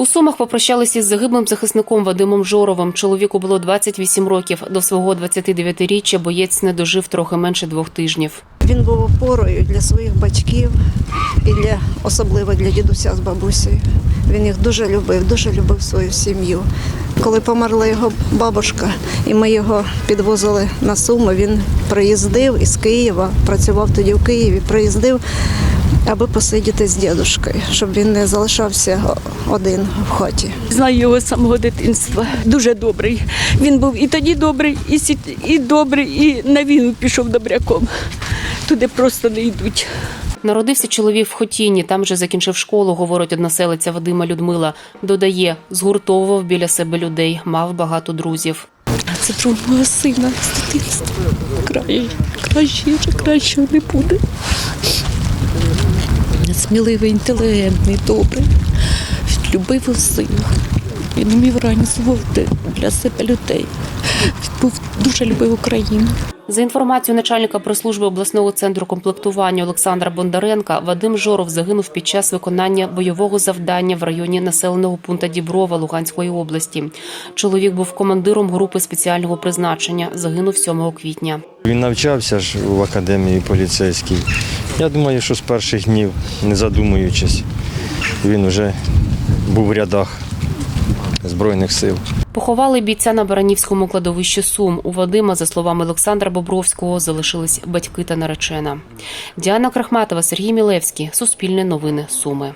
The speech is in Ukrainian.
У Сумах попрощалися із загиблим захисником Вадимом Жоровим. Чоловіку було 28 років. До свого 29-річчя боєць не дожив трохи менше двох тижнів. Він був опорою для своїх батьків і для особливо для дідуся з бабусею. Він їх дуже любив, дуже любив свою сім'ю. Коли померла його бабушка, і ми його підвозили на Суми, він приїздив із Києва, працював тоді в Києві, приїздив, аби посидіти з дідушкою, щоб він не залишався один в хаті. Знаю його з самого дитинства. Дуже добрий. Він був і тоді добрий, і, сі- і добрий, і на війну пішов добряком. Туди просто не йдуть. Народився чоловік в Хотіні, там же закінчив школу, говорить односелиця Вадима Людмила. Додає, згуртовував біля себе людей, мав багато друзів. Це друг мого сина з дитинства. Край, краще, кращого не буде. Сміливий, інтелігентний, добрий. Любив усіх. Він вмів організовувати для себе людей. Він був дуже любив Україну. За інформацією начальника прес-служби обласного центру комплектування Олександра Бондаренка, Вадим Жоров загинув під час виконання бойового завдання в районі населеного пункту Діброва Луганської області. Чоловік був командиром групи спеціального призначення. Загинув 7 квітня. Він навчався ж в академії поліцейській. Я думаю, що з перших днів, не задумуючись, він вже був в рядах Збройних сил. Поховали бійця на Баранівському кладовищі Сум. У Вадима, за словами Олександра Бобровського, залишились батьки та наречена. Діана Крахматова, Сергій Мілевський. Суспільне новини Суми.